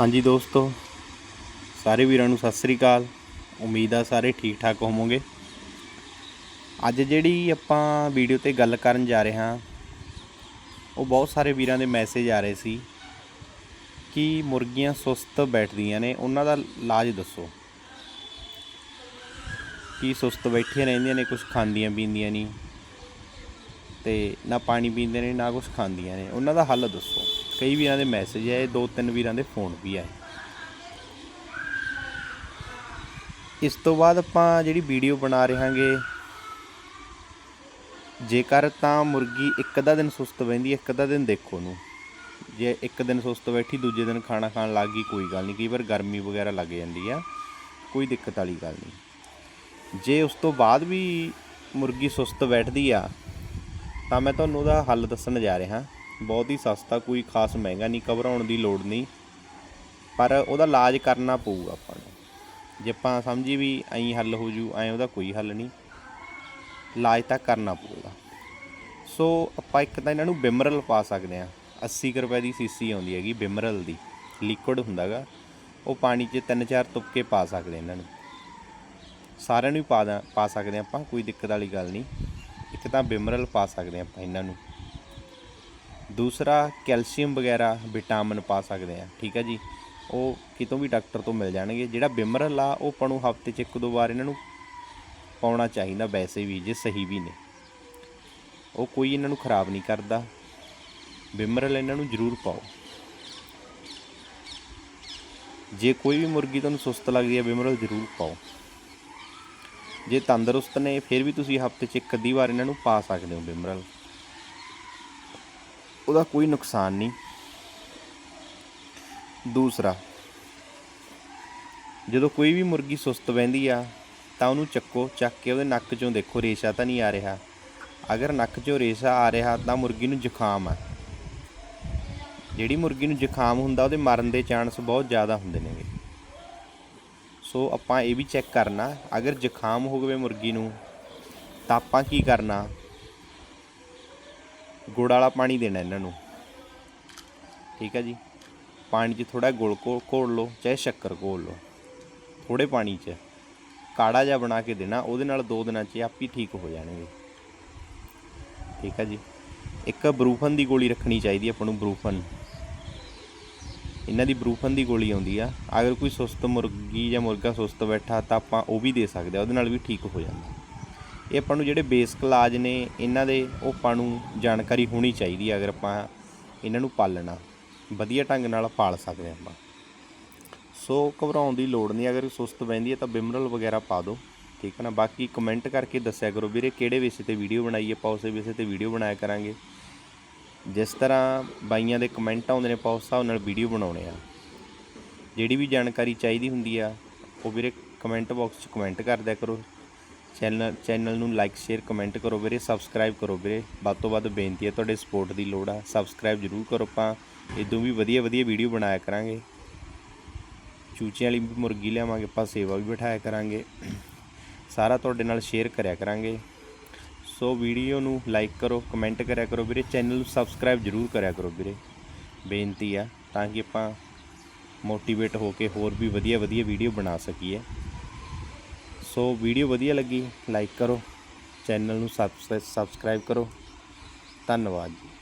ਹਾਂਜੀ ਦੋਸਤੋ, ਸਾਰੇ ਵੀਰਾਂ ਨੂੰ ਸਤਿ ਸ੍ਰੀ ਅਕਾਲ। ਉਮੀਦ ਆ ਸਾਰੇ ਠੀਕ ਠਾਕ ਹੋਵੋਗੇ। ਅੱਜ ਜਿਹੜੀ ਆਪਾਂ ਵੀਡੀਓ ਤੇ ਗੱਲ ਕਰਨ ਜਾ ਰਹੇ ਹਾਂ, ਉਹ ਬਹੁਤ ਸਾਰੇ ਵੀਰਾਂ ਦੇ ਮੈਸੇਜ ਆ ਰਹੇ ਸੀ ਕਿ ਮੁਰਗੀਆਂ ਸੁਸਤ ਬੈਠਦੀਆਂ ਨੇ। ਉਹਨਾਂ ਦਾ ਇਲਾਜ ਦੱਸੋ। ਕੀ ਸੁਸਤ ਬੈਠੀਆਂ ਰਹਿੰਦੀਆਂ ਨੇ ਕੁਝ ਖਾਂਦੀਆਂ ਪੀਂਦੀਆਂ ਨਹੀਂ। ਤੇ ਨਾ ਪਾਣੀ ਪੀਂਦੇ ਨੇ, ਨਾ ਕੁਝ ਖਾਂਦੀਆਂ ਨੇ। ਉਹਨਾਂ ਦਾ ਹੱਲ ਦੱਸੋ। ਕਈ ਵੀਰਾਂ ਦੇ ਮੈਸੇਜ ਆਏ, ਦੋ ਤਿੰਨ ਵੀਰਾਂ ਦੇ ਫੋਨ ਵੀ ਆਏ। ਇਸ ਤੋਂ ਬਾਅਦ ਆਪਾਂ ਜਿਹੜੀ ਵੀਡੀਓ ਬਣਾ ਰਹੇ ਹਾਂਗੇ ਜੇਕਰ ਤਾਂ ਮੁਰਗੀ ਇੱਕ ਅੱਧਾ ਦਿਨ ਸੁਸਤ ਬੈਂਦੀ ਇੱਕ ਅੱਧਾ ਦਿਨ ਦੇਖੋ ਨੂੰ ਜੇ ਇੱਕ ਦਿਨ ਸੁਸਤ ਬੈਠੀ, ਦੂਜੇ ਦਿਨ ਖਾਣਾ ਖਾਣ ਲੱਗ ਗਈ, ਕੋਈ ਗੱਲ ਨਹੀਂ। ਕਈ ਵਾਰ ਗਰਮੀ ਵਗੈਰਾ ਲੱਗ ਜਾਂਦੀ ਆ, ਕੋਈ ਦਿੱਕਤ ਵਾਲੀ ਗੱਲ ਨਹੀਂ। ਜੇ ਉਸ ਤੋਂ ਬਾਅਦ ਵੀ ਮੁਰਗੀ ਸੁਸਤ ਬੈਠਦੀ ਆ ਤਾਂ ਮੈਂ ਤੁਹਾਨੂੰ ਉਹਦਾ ਹੱਲ ਦੱਸਣ ਜਾ ਰਿਹਾ। ਬਹੁਤ ਹੀ ਸਸਤਾ, ਕੋਈ ਖਾਸ ਮਹਿੰਗਾ ਨਹੀਂ, ਘਬਰਾਉਣ ਦੀ ਲੋੜ ਨਹੀਂ। ਪਰ ਉਹਦਾ ਇਲਾਜ ਕਰਨਾ ਪਊਗਾ ਆਪਾਂ ਨੂੰ। ਜੇ ਆਪਾਂ ਸਮਝੀ ਵੀ ਐਂ ਹੱਲ ਹੋ ਜੂ, ਐਂ ਉਹਦਾ ਕੋਈ ਹੱਲ ਨਹੀਂ। ਇਲਾਜ ਤਾਂ ਕਰਨਾ ਪਊਗਾ। ਸੋ ਆਪਾਂ ਇੱਕ ਤਾਂ ਇਹਨਾਂ ਨੂੰ ਬਿਮਰਲ ਪਾ ਸਕਦੇ ਆ 80 ਕੁ ਰੁਪਏ ਦੀ ਸੀਸੀ ਆਉਂਦੀ ਹੈਗੀ, ਬਿਮਰਲ ਦੀ। ਲਿਕੁਇਡ ਹੁੰਦਾਗਾ। ਉਹ ਪਾਣੀ 'ਚ ਤਿੰਨ ਚਾਰ ਤੁਪਕੇ ਪਾ ਸਕਦੇ ਇਹਨਾਂ ਨੂੰ। ਸਾਰਿਆਂ ਨੂੰ ਹੀ ਪਾ ਪਾ ਸਕਦੇ ਹਾਂ ਆਪਾਂ, ਕੋਈ ਦਿੱਕਤ ਵਾਲੀ ਗੱਲ ਨਹੀਂ। ਇੱਕ ਤਾਂ ਬਿਮਰਲ ਪਾ ਸਕਦੇ ਹਾਂ ਆਪਾਂ ਇਹਨਾਂ ਨੂੰ। ਦੂਸਰਾ, ਕੈਲਸ਼ੀਅਮ ਵਗੈਰਾ, ਵਿਟਾਮਿਨ ਪਾ ਸਕਦੇ ਹਾਂ। ਠੀਕ ਹੈ ਜੀ? ਉਹ ਕਿਤੋਂ ਵੀ ਡਾਕਟਰ ਤੋਂ ਮਿਲ ਜਾਣਗੇ। ਜਿਹੜਾ ਬਿਮਰਲ ਆ, ਉਹ ਆਪਾਂ ਨੂੰ ਹਫ਼ਤੇ 'ਚ ਇੱਕ ਦੋ ਵਾਰ ਇਹਨਾਂ ਨੂੰ ਪਾਉਣਾ ਚਾਹੀਦਾ ਵੈਸੇ ਵੀ, ਜੇ ਸਹੀ ਵੀ ਨੇ। ਉਹ ਕੋਈ ਇਹਨਾਂ ਨੂੰ ਖਰਾਬ ਨਹੀਂ ਕਰਦਾ। ਬਿਮਰਲ ਇਹਨਾਂ ਨੂੰ ਜ਼ਰੂਰ ਪਾਓ। ਜੇ ਕੋਈ ਵੀ ਮੁਰਗੀ ਤੁਹਾਨੂੰ ਸੁਸਤ ਲੱਗਦੀ ਹੈ, ਬਿਮਰਲ ਜ਼ਰੂਰ ਪਾਓ। ਜੇ ਤੰਦਰੁਸਤ ਨੇ, ਫਿਰ ਵੀ ਤੁਸੀਂ ਹਫ਼ਤੇ 'ਚ ਇੱਕ ਅੱਧੀ ਵਾਰ ਇਹਨਾਂ ਨੂੰ ਪਾ ਸਕਦੇ ਹੋ ਬਿਮਰਲ। ਉਹਦਾ ਕੋਈ ਨੁਕਸਾਨ ਨਹੀਂ। ਦੂਸਰਾ, ਜਦੋਂ ਕੋਈ ਵੀ ਮੁਰਗੀ ਸੁਸਤ ਬਹਿੰਦੀ ਆ, ਤਾਂ ਉਹਨੂੰ ਚੱਕੋ, ਚੱਕ ਕੇ ਉਹਦੇ ਨੱਕ 'ਚੋਂ ਦੇਖੋ, ਰੇਸ਼ਾ ਤਾਂ ਨਹੀਂ ਆ ਰਿਹਾ। ਅਗਰ ਨੱਕ 'ਚੋਂ ਰੇਸ਼ਾ ਆ ਰਿਹਾ, ਤਾਂ ਮੁਰਗੀ ਨੂੰ ਜ਼ੁਕਾਮ ਆ। ਜਿਹੜੀ ਮੁਰਗੀ ਨੂੰ ਜ਼ੁਕਾਮ ਹੁੰਦਾ, ਉਹਦੇ ਮਰਨ ਦੇ ਚਾਂਸ ਬਹੁਤ ਜ਼ਿਆਦਾ ਹੁੰਦੇ ਨੇਗੇ। ਸੋ ਆਪਾਂ ਇਹ ਵੀ ਚੈੱਕ ਕਰਨਾ, ਅਗਰ ਜ਼ੁਕਾਮ ਹੋ ਗਵੇ ਮੁਰਗੀ ਨੂੰ, ਤਾਂ ਆਪਾਂ ਕੀ ਕਰਨਾ? ਗੁੜ ਵਾਲਾ ਪਾਣੀ ਦੇਣਾ ਇਹਨਾਂ ਨੂੰ। ਠੀਕ ਹੈ ਜੀ? ਪਾਣੀ 'ਚ ਥੋੜਾ ਗੁੜ ਘੋ, ਘੋਲ ਲਓ, ਚਾਹੇ ਸ਼ੱਕਰ ਘੋਲ ਲਓ। ਥੋੜੇ ਪਾਣੀ 'ਚ। ਕਾੜਾ ਜਿਹਾ ਬਣਾ ਕੇ ਦੇਣਾ, ਉਹਦੇ ਨਾਲ ਦੋ ਦਿਨਾਂ 'ਚ ਆਪ ਹੀ ਠੀਕ ਹੋ ਜਾਣਗੇ। ਠੀਕ ਹੈ ਜੀ? ਇੱਕ ਬਰੂਫਨ ਦੀ ਗੋਲੀ ਰੱਖਣੀ ਚਾਹੀਦੀ ਆਪਾਂ ਨੂੰ, ਬਰੂਫਨ। ਇਹਨਾਂ ਦੀ ਬਰੂਫਨ ਦੀ ਗੋਲੀ ਆਉਂਦੀ ਆ। ਅਗਰ ਕੋਈ ਸੁਸਤ ਮੁਰਗੀ ਜਾਂ ਮੁਰਗਾ ਸੁਸਤ ਬੈਠਾ ਤਾਂ ਆਪਾਂ ਉਹ ਵੀ ਦੇ ਸਕਦੇ ਆ, ਉਹਦੇ ਨਾਲ ਵੀ ਠੀਕ ਹੋ ਜਾਂਦਾ। ਇਹ ਆਪਾਂ ਨੂੰ ਜਿਹੜੇ ਬੇਸਿਕ ਇਲਾਜ ਨੇ, ਇਹਨਾਂ ਦੇ ਉਹ ਆਪਾਂ ਨੂੰ ਜਾਣਕਾਰੀ ਹੋਣੀ ਚਾਹੀਦੀ ਆ ਅਗਰ ਆਪਾਂ ਇਹਨਾਂ ਨੂੰ ਪਾਲਣਾ। ਵਧੀਆ ਢੰਗ ਨਾਲ ਪਾਲ ਸਕਦੇ ਆਪਾਂ। ਸੋ ਘਬਰਾਉਣ ਦੀ ਲੋੜ ਨਹੀਂ, ਅਗਰ ਸੁਸਤ ਬੈਂਦੀ ਹੈ ਤਾਂ ਬਿਮਰਲ ਵਗੈਰਾ ਪਾ ਦਿਓ, ਠੀਕ ਹੈ ਨਾ? ਬਾਕੀ ਕਮੈਂਟ ਕਰਕੇ ਦੱਸਿਆ ਕਰੋ ਵੀਰੇ, ਕਿਹੜੇ ਵਿਸ਼ੇ ਤੇ ਵੀਡੀਓ ਬਣਾਈਏ ਆਪਾਂ ਉਸੇ ਵਿਸ਼ੇ ਤੇ ਵੀਡੀਓ ਬਣਾਇਆ ਕਰਾਂਗੇ। ਜਿਸ ਤਰ੍ਹਾਂ ਬਾਈਆਂ ਦੇ ਕਮੈਂਟ ਆਉਂਦੇ ਨੇ, ਆਪਾਂ ਉਸ ਹਿਸਾਬ ਨਾਲ ਵੀਡੀਓ ਬਣਾਉਣੇ ਆ। ਜਿਹੜੀ ਵੀ ਜਾਣਕਾਰੀ ਚਾਹੀਦੀ ਹੁੰਦੀ ਆ, ਉਹ ਵੀਰੇ ਕਮੈਂਟ ਬਾਕਸ 'ਚ ਕਮੈਂਟ ਕਰ ਦਿਆ ਕਰੋ। ਚੈਨਲ ਚੈਨਲ ਨੂੰ ਲਾਈਕ, ਸ਼ੇਅਰ, ਕਮੈਂਟ ਕਰੋ ਵੀਰੇ, ਸਬਸਕ੍ਰਾਈਬ ਕਰੋ ਵੀਰੇ। ਵੱਧ ਤੋਂ ਵੱਧ ਬੇਨਤੀ ਹੈ ਤੁਹਾਡੇ ਸਪੋਰਟ ਦੀ ਲੋੜ ਆ। ਸਬਸਕ੍ਰਾਈਬ ਜ਼ਰੂਰ ਕਰੋ ਆਪਾਂ। ਇਦੋਂ ਵੀ ਵਧੀਆ ਵਧੀਆ ਵੀਡੀਓ ਬਣਾਇਆ ਕਰਾਂਗੇ। ਚੂਚਿਆਂ ਵਾਲੀ ਵੀ ਮੁਰਗੀ ਲਿਆਵਾਂਗੇ, ਆਪਾਂ ਸੇਵਾ ਵੀ ਬਿਠਾਇਆ ਕਰਾਂਗੇ। ਸਾਰਾ ਤੁਹਾਡੇ ਨਾਲ ਸ਼ੇਅਰ ਕਰਿਆ ਕਰਾਂਗੇ। ਸੋ ਵੀਡੀਓ ਨੂੰ ਲਾਈਕ ਕਰੋ ਕਮੈਂਟ ਕਰਿਆ ਕਰੋ ਵੀਰੇ। ਚੈਨਲ ਨੂੰ ਸਬਸਕ੍ਰਾਈਬ ਜ਼ਰੂਰ ਕਰਿਆ ਕਰੋ ਵੀਰੇ। ਬੇਨਤੀ ਆ, ਤਾਂ ਕਿ ਆਪਾਂ ਮੋਟੀਵੇਟ ਹੋ ਕੇ ਹੋਰ ਵੀ ਵਧੀਆ ਵਧੀਆ ਵੀਡੀਓ ਬਣਾ ਸਕੀਏ। ਸੋ ਵੀਡੀਓ ਵਧੀਆ ਲੱਗੀ ਲਾਈਕ ਕਰੋ। ਚੈਨਲ ਨੂੰ ਸਬਸਕ੍ਰਾਈਬ ਕਰੋ। ਧੰਨਵਾਦ ਜੀ।